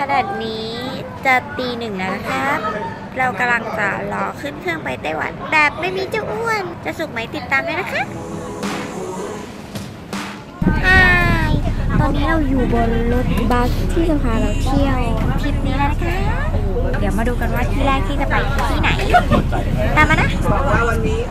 ขนาดนี้จะตีหนึ่งแล้วนะครับ เรากำลังจะรอขึ้นเครื่องไปไต้หวัน แบบไม่มีเจ้าอ้วน จะสุกไหมติดตามด้วยนะคะ ตอนนี้เราอยู่บนรถบัสที่จะพาเราเที่ยวทริปนี้แล้วนะคะเดี๋ยวมาดูกันว่าที่แรกที่จะไปคือที่ไหน ตามมานะ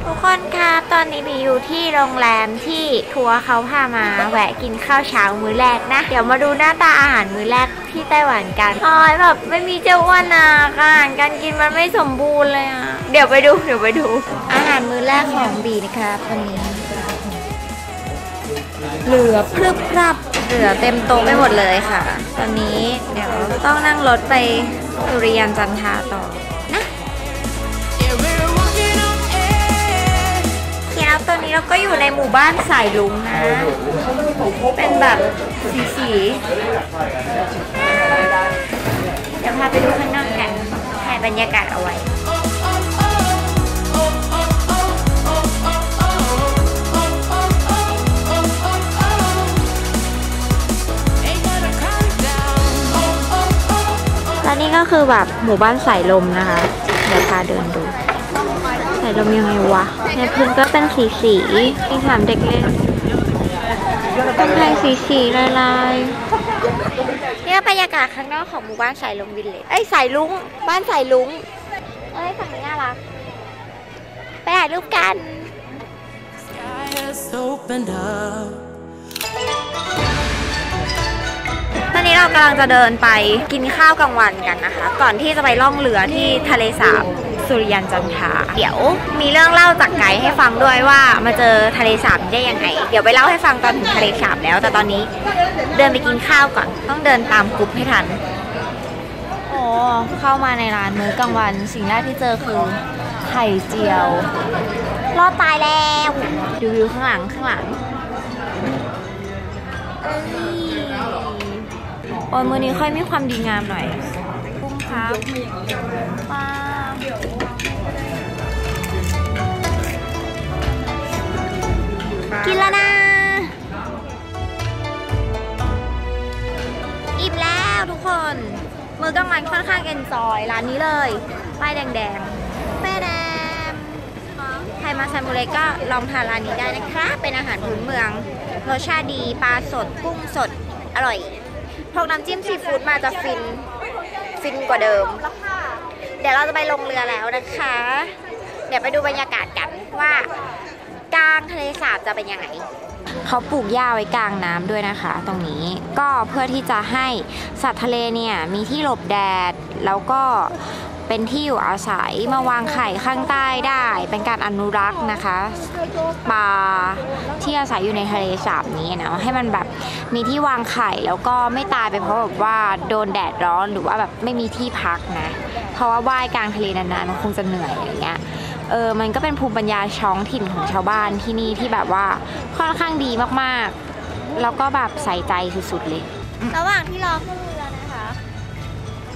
ทุกคนครับตอนนี้มีอยู่ที่โรงแรมที่ทัวร์เขาพามาแวะกินข้าวเช้ามื้อแรกนะ เดี๋ยวมาดูหน้าตาอาหารมื้อแรกที่ไต้หวันกันอ๋อยแบบไม่มีเจ้าอ้วนนะอาหารการกินมันไม่สมบูรณ์เลยอะเดี๋ยวไปดูเดี๋ยวไปดู อาหารมื้อแรกของบีนะครับวันนี้ เหลือพรึบพรับ เหลือเต็มโต๊ะไปหมดเลยค่ะ ตอนนี้เดี๋ยวต้องนั่งรถไปสุริยันจันทาต่อนะแล้วตอนนี้เราก็อยู่ในหมู่บ้านสายลุงนะ เป็นแบบสีสีเดี๋ยวพาไปดูข้างนอกกันถ่ายบรรยากาศเอาไว้ และนี่ก็คือแบบหมู่บ้านสายลมนะคะ เดี๋ยวพาเดินดู สายลมยังไงวะในพื้นก็เป็นสีสีมีสามเด็กเล่นต้นไม้สีสีลายลายๆนี่ก็บรรยากาศข้างนอกของหมู่บ้านสายลมวิลเลจเอ้สายลุง บ้านสายลุง เอ้ยฝั่งนี้น่ารัก ไปถ่ายรูปกัน Sky has opened up. ตอนนี้เรากำลังจะเดินไปกินข้าวกลางวันกันนะคะ ก่อนที่จะไปล่องเรือที่ทะเลสาบสุริยันจันทราเดี๋ยวมีเรื่องเล่าจากไกด์ให้ฟังด้วยว่ามาเจอทะเลสาบนี้ได้ยังไง เดี๋ยวไปเล่าให้ฟังตอนถึงทะเลสาบแล้ว แต่ตอนนี้เดินไปกินข้าวก่อน ต้องเดินตามกรุ๊ปให้ทัน โอ้เข้ามาในร้านมื้อกลางวัน สิ่งแรกที่เจอคือไข่เจียว รอดตายแล้วดูวิวข้างหลังข้างหลัง โอ้ยมือนี้ค่อยมีความดีงามหน่อยกุ้งครับปลากินแล้วนะ อิ่มแล้วทุกคน มือกลางวันค่อนข้างเอนจอย ร้านนี้เลยป้ายแดงๆแม่แดงใครมาซันบุเรก็ลองทานร้านนี้ได้นะคะ เป็นอาหารพื้นเมือง รสชาติดี ปลาสด กุ้งสด อร่อย พกน้ำจิ้มซีฟู้ดมาจะฟิน ฟินกว่าเดิม เดี๋ยวเราจะไปลงเรือแล้วนะคะ เดี๋ยวไปดูบรรยากาศกันว่ากลางทะเลสาบจะเป็นยังไงเขาปลูกหญ้าไว้กลางน้ำด้วยนะคะ ตรงนี้ก็เพื่อที่จะให้สัตว์ทะเลเนี่ยมีที่หลบแดดแล้วก็ เป็นที่อยู่อาศัยมาวางไข่ข้างใต้ได้ เป็นการอนุรักษ์นะคะปลาที่อาศัยอยู่ในทะเลสาบนี้นะให้มันแบบมีที่วางไข่แล้วก็ไม่ตายไปเพราะแบบว่าโดนแดดร้อนหรือว่าแบบไม่มีที่พักนะ เพราะว่าว่ายกลางทะเลนานๆมันคงจะเหนื่อยอย่างเงี้ยเออมันก็เป็นภูมิปัญญาช้องถิ่นของชาวบ้านที่นี่ที่แบบว่าค่อนข้างดีมากๆ แล้วก็แบบใส่ใจสุดๆเลย ระหว่างที่รอ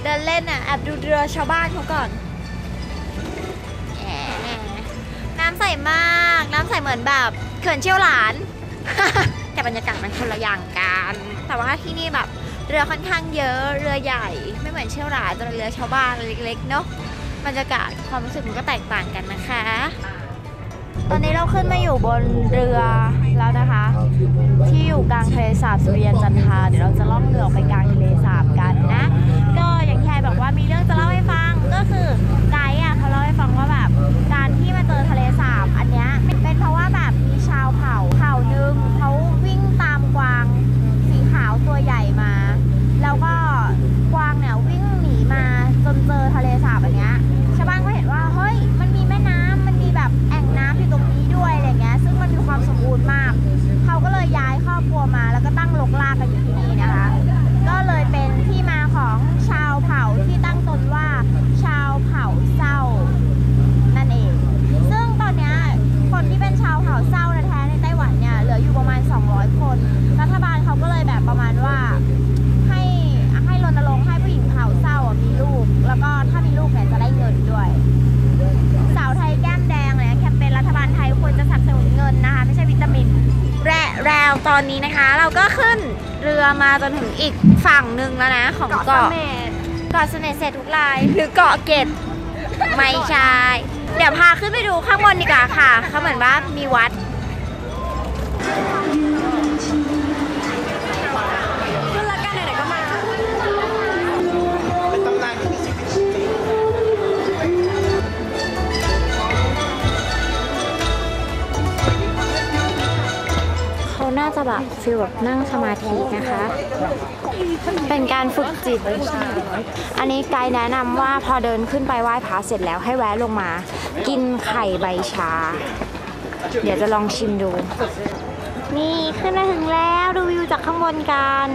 เดินเล่นอะแอบดูเรือชาวบ้านเขาก่อนน้ำใสมาก น้ำใสเหมือนแบบเขื่อนเชี่ยวหลาน แต่บรรยากาศมันคนละอย่างกัน แต่ว่าที่นี่แบบเรือค่อนข้างเยอะเรือใหญ่ ไม่เหมือนเชี่ยวหลานจะเป็นเรือชาวบ้านเล็กๆเนาะบรรยากาศความรู้สึกมันก็แตกต่างกันนะคะ ตอนนี้เราขึ้นมาอยู่บนเรือแล้วนะคะ ที่อยู่กลางทะเลสาบสุริยันจันทราเดี๋ยวเราจะล่องเรือออกไปกลางทะเลสาบกันนะ บอกว่ามีเรื่องจะเล่าให้ฟังก็คือไกด์อะเขาเล่าให้ฟังว่าแบบการที่มาเจอทะเล ตามินและแล้วตอนนี้นะคะ เราก็ขึ้นเรือมาจนถึงอีกฝั่งหนึ่งแล้วนะ ของเกาะเกาะเสม็ดเศษทุกลาย หรือเกาะเกร็ดไม่ใช่ เดี๋ยวพาขึ้นไปดูข้างบนดีกว่าค่ะเขาเหมือนว่ามีวัด จะแบบฟีลแบบนั่งสมาธินะคะ เป็นการฝึกจิต อันนี้ไกด์แนะนำว่าพอเดินขึ้นไปไหว้พระเสร็จแล้วให้แวะลงมา กินไข่ใบชา เดี๋ยวจะลองชิมดู นี่ขึ้นมาถึงแล้วดูวิวจากข้างบนกัน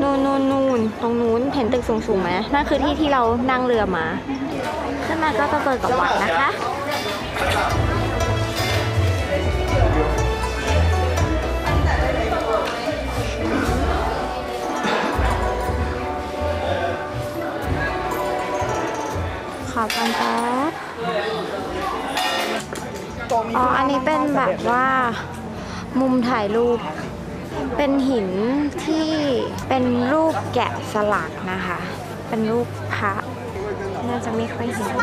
นูนนูนนูนตรงนู้นเห็นตึกสูงๆไหมนั่นคือที่ที่เรานั่งเรือมา ขึ้นมาก็จะเจอกับวัดนะคะ ขอกันแป๊บอ๋อ อันนี้เป็นแบบว่ามุมถ่ายรูป เป็นหินที่เป็นรูปแกะสลักนะคะ เป็นรูปพระน่าจะไม่ค่อยเห็น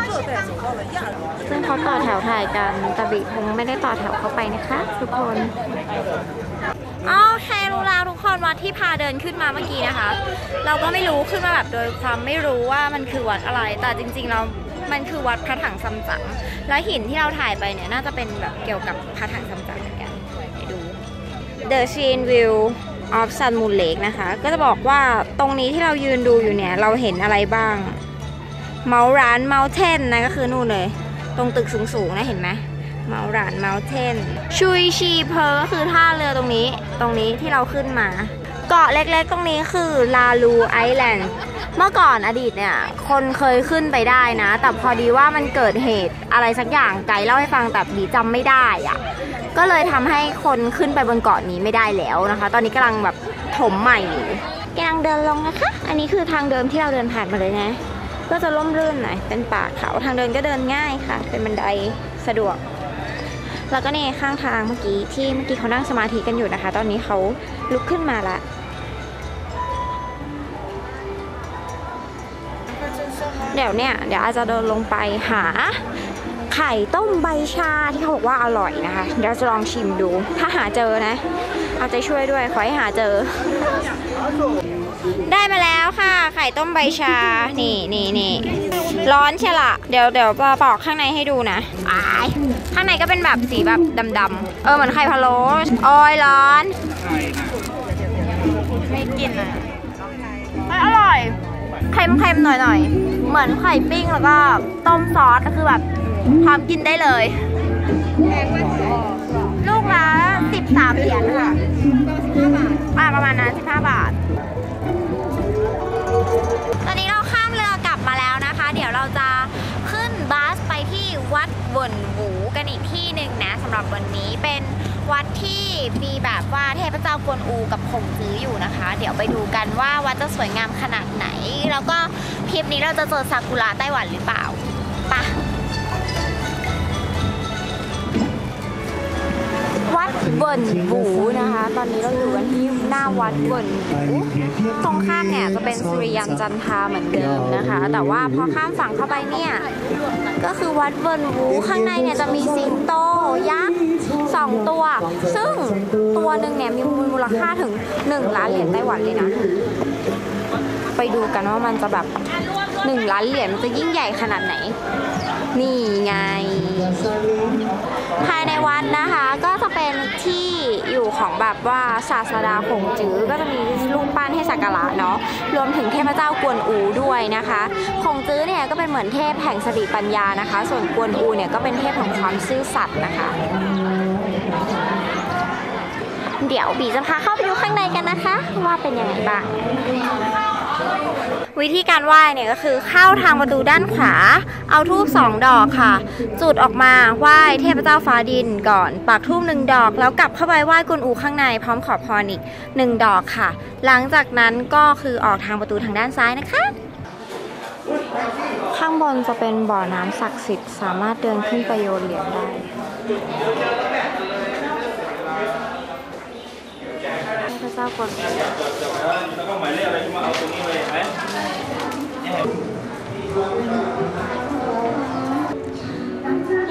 ซึ่งเขาต่อแถวถ่ายกันแต่บิคงไม่ได้ต่อแถวเข้าไปนะคะ ทุกคนโอเครู้แล้วทุกคนวัดที่พาเดินขึ้นมาเมื่อกี้นะคะ เราก็ไม่รู้ขึ้นมาแบบโดยความไม่รู้ว่ามันคือวัดอะไร แต่จริงๆเรา มันคือวัดพระถังซัมจั๋งแล้วหินที่เราถ่ายไปเนี่ยน่าจะเป็นแบบเกี่ยวกับพระถังซัมจั๋งเหมือนกันไปดู The Shin View of Sun Moon Lake นะคะ ก็จะบอกว่าตรงนี้ที่เรายืนดูอยู่เนี่ย เราเห็นอะไรบ้าง เมาร้านเมาเทนนะก็คือนู่นเลย ตรงตึกสูงๆนะเห็นไหมเมาร้านเมาเทนชุยชีเพอก็คือท่าเรือตรงนี้ ตรงนี้ที่เราขึ้นมา เกาะเล็กๆ ตรงนี้คือลาลูไอแลนด์ เมื่อก่อนอดีตเนี่ย คนเคยขึ้นไปได้นะ แต่พอดีว่ามันเกิดเหตุอะไรสักอย่างไกด์เล่าให้ฟังแต่บีจำไม่ได้อะก็เลยทำให้คนขึ้นไปบนเกาะนี้ไม่ได้แล้วนะคะ ตอนนี้กำลังแบบถมใหม่อยู่กำลังเดินลงนะคะ อันนี้คือทางเดิมที่เราเดินผ่านมาเลยนะ ก็จะล่มรื่นหน่อย เป็นป่าเขา ทางเดินก็เดินง่ายค่ะ เป็นบันไดสะดวก แล้วก็นี่ข้างทางเมื่อกี้ที่เมื่อกี้เขานั่งสมาธิกันอยู่นะคะ ตอนนี้เขาลุกขึ้นมาละ ดี๋ยวเนี่ยเดี๋ยวอาจจะเดินลงไปหาไข่ต้มใบชาที่เขาบอกว่าอร่อยนะคะ เดี๋ยวจะลองชิมดู ถ้าหาเจอนะ เอาใจช่วยด้วย ขอให้หาเจอ ได้มาแล้วค่ะ ไข่ต้มใบชา นี่นี่นี่ร้อนใช่ละเดี๋ยวเดี๋ยวจะปอกข้างในให้ดูนะอายข้างในก็เป็นแบบสีแบบดำๆ เออเหมือนไข่พะโล้โอ้ยร้อน ไม่กินอะไม่อร่อย เค็มๆหน่อยๆ เหมือนไข่ปิ้งแล้วก็ต้มซอสก็คือแบบพร้อมกินได้เลยลูกละ13เหรียญค่ะอ่าประมาณนั้น15บห้าบาท ตอนนี้เราข้ามเรือกลับมาแล้วนะคะ เดี๋ยวเราจะขึ้นบัสไปที่วัดวน กันอีกที่หนึ่งนะสำหรับวันนี้เป็นวัดที่มีแบบว่าเทพเจ้ากวนอูกับผงซื้ออยู่นะคะ เดี๋ยวไปดูกันว่าวัดจะสวยงามขนาดไหน แล้วก็ทริปนี้เราจะเจอซากุระไต้หวันหรือเปล่าไปะ วัดเวินหวูนะคะ ตอนนี้เราอยู่กันที่หน้าวัดเวินหวูตรงข้ามเนี่ยจะเป็นสุริยันจันทาเหมือนเดิมนะคะ แต่ว่าพอข้ามฝั่งเข้าไปเนี่ยก็คือวัดเวิร์นวูข้างในเนี่ยจะมีสิงโตยักษ์สองตัว ซึ่งตัวหนึ่งเนี่ยมีมูลค่าถึง 1 ล้านเหรียญไต้หวันเลยนะ ไปดูกันว่ามันจะแบบ 1 ล้านเหรียญมันจะยิ่งใหญ่ขนาดไหน นี่ไงภาย นะคะก็จะเป็นที่อยู่ของแบบว่าศาสดาคงจื้อก็จะมีรูปปั้นให้สักการะเนาะรวมถึงเทพเจ้ากวนอูด้วยนะคะคงจื้อเนี่ยก็เป็นเหมือนเทพแห่งสติปัญญานะคะ ส่วนกวนอูเนี่ยก็เป็นเทพแห่งความซื่อสัตย์นะคะ เดี๋ยวบีจะพาเข้าไปดูข้างในกันนะคะ ว่าเป็นยังไงบ้าง วิธีการไหว้เนี่ยก็คือเข้าทางประตูด้านขวา เอาทูบสองดอกค่ะ จุดออกมาไหว้เทพเจ้าฟ้าดินก่อน ปักทูบหนึ่งดอก แล้วกลับเข้าไปไหว้กุนอูข้างในพร้อมขอพรอีกหนึ่งดอกค่ะ หลังจากนั้นก็คือออกทางประตูทางด้านซ้ายนะคะ ข้างบนจะเป็นบ่อน้ำศักดิ์สิทธิ์สามารถเดินขึ้นไปโยนเหรียญได้ เศร้าคนแล้วก็หมายเลขอะไรที่มาเอาตรงนี้เลยไหม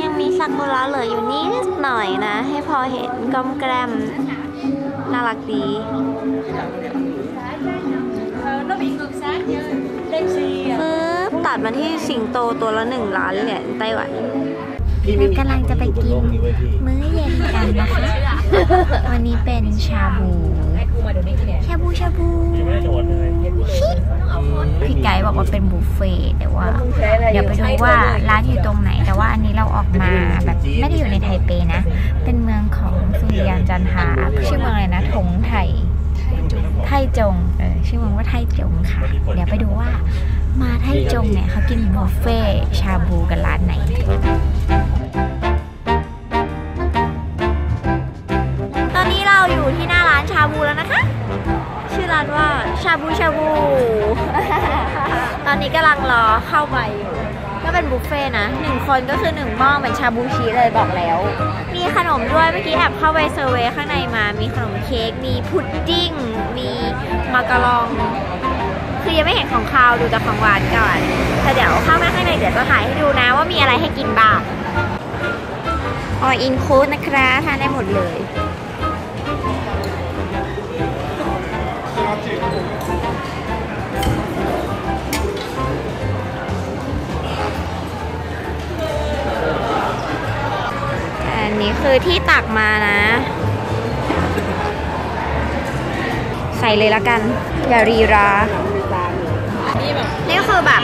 ยังมีซากุระเหลืออยู่นิดหน่อยนะ ให้พอเห็นกอมแกรมน่ารักดี nó bị ngược sát như đen xì ปึ๊บตัดมาที่สิงโตตัวละหนึ่งล้านเหรียญไต้หวันพี่ไม่มีกำลังจะไปกินนี่ไว้พี่มื้อเย็นกันนะคะ วันนี้เป็นชาบู mà được đi nè ชาบูชาบูไม่ได้โดนเลยพี่ไกด์บอกว่าเป็นบุฟเฟ่ต์แต่ว่า เดี๋ยวไปดูว่าร้านอยู่ตรงไหน แต่ว่าอันนี้เราออกมาแบบไม่ได้อยู่ในไทเปนะ เป็นเมืองของสุริยันจันทราชื่อเมืองอะไรนะถงไทยไทจงเออชื่อเมืองว่าไทจงค่ะ เดี๋ยวไปดูว่ามาไทจงเนี่ยเขากินบุฟเฟ่ต์ชาบูกันร้านไหนาร้านชาบูแล้วนะคะ ชื่อร้านว่าชาบูชาบู ตอนนี้กำลังรอเข้าไปอยู่ก็เป็นบุฟเฟ่ต์นะหนึ่งคนก็คือหนึ่งหม้อเหมือนชาบูชีเลยบอกแล้ว มีขนมด้วยเมื่อกี้แอบเข้าไปเซอร์เวย์ข้างในมา มีขนมเค้กมีพุดดิ้ง มีมาการองคือยังไม่เห็นของคาวดูจากของหวานก่อนแต่เดี๋ยวเข้ามาข้างในเดี๋ยวจะถ่ายให้ดูนะว่ามีอะไรให้กินบ้างออินคูดนะครับทานได้หมดเลย อันนี้คือที่ตักมานะ ใส่เลยละกัน อย่ารีรานี่คือแบบ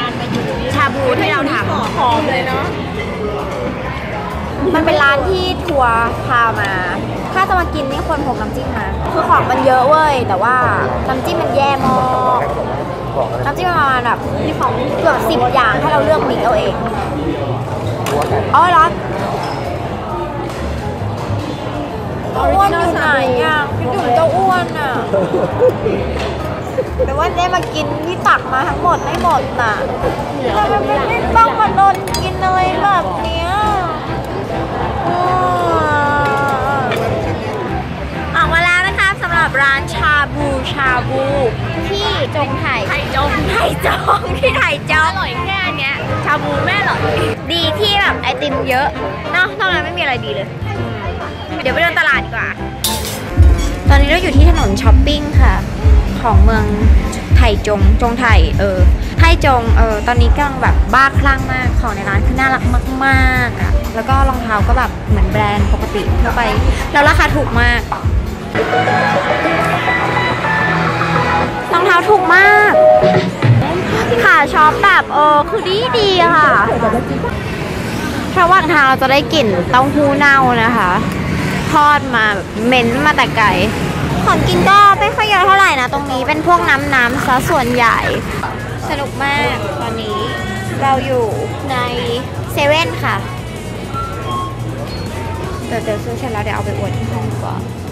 ชาบูที่เราทำหอมเลยเนาะมันเป็นร้านที่ทัวร์พามา ถ้าจะมากินนี่ควรพกน้ำจิ้มมาคือของมันเยอะเว้ย แต่ว่าน้ำจิ้มมันแย่มากน้ำจิ้มมันประมาณแบบมีของเกือบสิบอย่างให้เราเลือกมิกเอาเองเอาไว้ร้อนอ้วนอยู่ไหนอะพี่จุ๋มจะอ้วนอะแต่ว่าได้มากินที่ตักมาทั้งหมดไม่หมดน่ะทำไมมันไม่ต้องมาโดนกินอะไรแบบเนี้ย นะคะสำหรับร้านชาบูชาบูที่จงไห่ไทยจงไทยจงที่ไทยจงอร่อยแค่เนี้ยชาบูแม่อร่อยดีที่แบบไอติมเยอะเนาะนอกนั้นไม่มีอะไรดีเลย เดี๋ยวไปเดินตลาดดีกว่า ตอนนี้เราอยู่ที่ถนนช้อปปิ้งค่ะ ของเมืองไทจงจงไทยเออไทจงเออตอนนี้กำลังแบบบ้าคลั่งมากของในร้านคือน่ารักมากๆอะแล้วก็รองเท้าก็แบบเหมือนแบรนด์ปกติทั่วไป แล้วราคาถูกมาก รองเท้าถูกมากขาช็อปแบบเออคือดีดีค่ะระหว่างทางเราจะได้กลิ่นเต้าหู้เน่านะคะ ทอดมาแบบเหม็นมาแต่ไกลของกินก็ไม่ค่อยเยอะเท่าไหร่นะ ตรงนี้เป็นพวกน้ำน้ำซะส่วนใหญ่ สนุกมากตอนนี้เราอยู่ในเซเว่นค่ะ เดี๋ยวเดี๋ยวซื้อเสร็จแล้วเดี๋ยวเอาไปอวดที่ห้องดีกว่า Walking